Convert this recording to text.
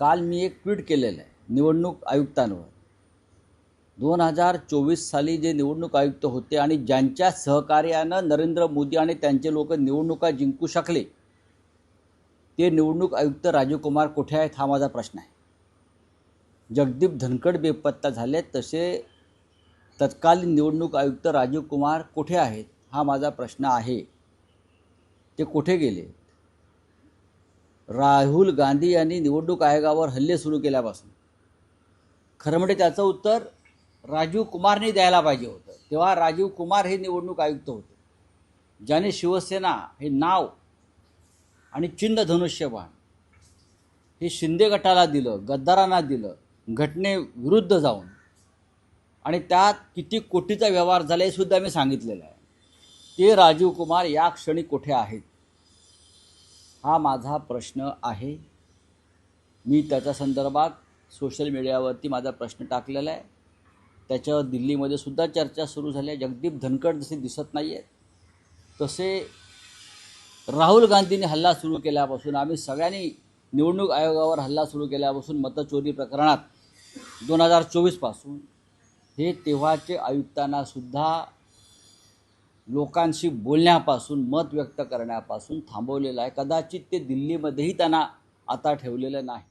काल मी एक ट्विट केलेलं आहे निवडणूक आयुक्तांवर. दोन हजार चोवीस साली जे निवडणूक आयुक्त होते आणि ज्यांच्या सहकार्यानं नरेंद्र मोदी आणि त्यांचे लोक निवडणुका जिंकू शकले ते निवडणूक आयुक्त राजीव कुमार कुठे आहेत हा माझा प्रश्न आहे. जगदीप धनकड बेपत्ता झाले तसे तत्कालीन निवडणूक आयुक्त राजीव कुमार कुठे आहेत हा माझा प्रश्न आहे. ते कुठे गेले? राहुल गांधी यांनी निवडणूक आयोगावर हल्ले सुरू केल्यापासून. खरं म्हणजे त्याचं उत्तर राजीव कुमारने द्यायला पाहिजे होतं. तेव्हा राजीव कुमार हे निवडणूक आयुक्त होते. ज्याने शिवसेना हे नाव आणि चिन्ह धनुष्यबाण हे शिंदे गटाला दिलं गद्दारांना दिलं घटनेविरुद्ध जाऊन. आणि त्यात किती कोटीचा व्यवहार झाला हे सुद्धा मी सांगितलेलं आहे. ते राजीव कुमार या क्षणी कुठे आहेत? हा माझा प्रश्न आहे. मी त्याच्या संदर्भात सोशल मीडियावरती माझा प्रश्न टाकलेला आहे. त्याच्यावर दिल्लीमध्ये सुद्धा चर्चा सुरू झाल्या जगदीप धनकड जसे दिसत नाही आहेत तसे राहुल गांधींनी हल्ला सुरू केल्यापासून आम्ही सगळ्यांनी निवडणूक आयोगावर हल्ला सुरू केल्यापासून मतचोरी प्रकरणात दोन हजार चोवीसपासून हे तेव्हाचे आयुक्तांना सुद्धा लोकांशी बोलण्यापासून मत व्यक्त करण्यापासून थांबवलेलं आहे. कदाचित ते दिल्लीमध्येही त्यांना आता ठेवलेलं नाही.